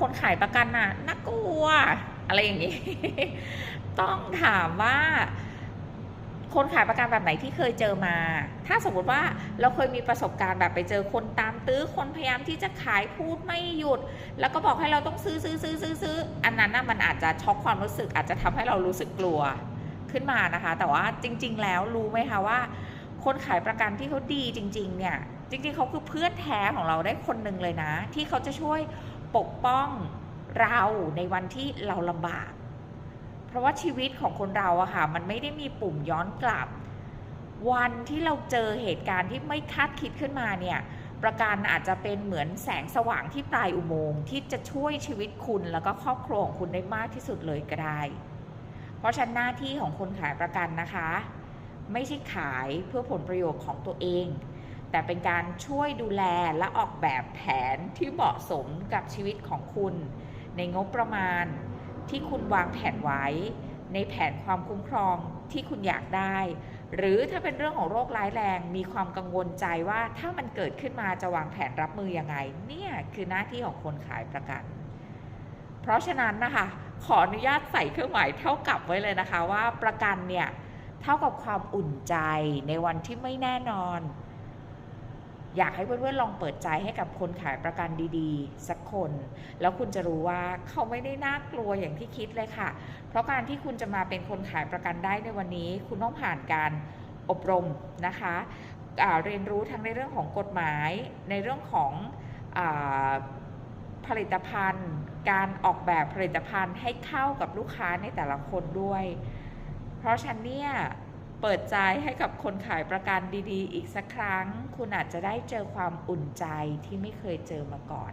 คนขายประกันน่ะน่ากลัว อะไรอย่างนี้ ต้องถามว่า คนขายประกันแบบไหนที่เคยเจอมา ถ้าสมมติว่าเราเคยมีประสบการณ์แบบไปเจอคนตามตื้อคนพยายามที่จะขายพูดไม่หยุด แล้วก็บอกให้เราต้องซื้อซื้อซื้อซื้อซื้ออันนั้นน่ะมันอาจจะช็อกความรู้สึก อาจจะทำให้เรารู้สึกกลัวขึ้นมานะคะ แต่ว่าจริง ๆ แล้วรู้ไหมคะว่า คนขายประกันที่เขาดีจริง ๆ เนี่ยจริงๆเขาคือเพื่อนแท้ของเราได้คนหนึ่งเลยนะ ที่เขาจะช่วย ปกป้องเราในวันที่เราลำบาก เพราะว่าชีวิตของคนเราอะค่ะมันไม่ได้มีปุ่มย้อนกลับ วันที่เราเจอเหตุการณ์ที่ไม่คาดคิดขึ้นมาเนี่ยประกันอาจจะเป็นเหมือนแสงสว่างที่ปลายอุโมงค์ที่จะช่วยชีวิตคุณแล้วก็ครอบครัวของคุณได้มากที่สุดเลยก็ได้ เพราะฉะนั้นหน้าที่ของคนขายประกันนะคะ ไม่ใช่ขายเพื่อผลประโยชน์ของตัวเอง แต่เป็นการช่วยดูแลและออกแบบแผนที่เหมาะสมกับชีวิตของคุณ ในงบประมาณที่คุณวางแผนไว้ ในแผนความคุ้มครองที่คุณอยากได้ หรือถ้าเป็นเรื่องของโรคร้ายแรงมีความกังวลใจว่าถ้ามันเกิดขึ้นมาจะวางแผนรับมือยังไง เนี่ยคือหน้าที่ของคนขายประกัน เพราะฉะนั้นนะคะ ขออนุญาตใส่เครื่องหมายเท่ากับไว้เลยนะคะว่าประกันเนี่ยเท่ากับความอุ่นใจในวันที่ไม่แน่นอน อยากให้เพื่อนๆลองเปิดใจให้กับคนขายประกันดีๆ สักคน แล้วคุณจะรู้ว่าเขาไม่ได้น่ากลัวอย่างที่คิดเลยค่ะ เพราะการที่คุณจะมาเป็นคนขายประกันได้ในวันนี้ คุณต้องผ่านการอบรมนะคะเรียนรู้ทั้งในเรื่องของกฎหมาย ในเรื่องของอผลิตภัณฑ์ การออกแบบผลิตภัณฑ์ให้เข้ากับลูกค้าในแต่ละคนด้วย เพราะฉันเนี่ย เปิดใจให้กับคนขายประกันดีๆ อีกสักครั้ง คุณอาจจะได้เจอความอุ่นใจที่ไม่เคยเจอมาก่อน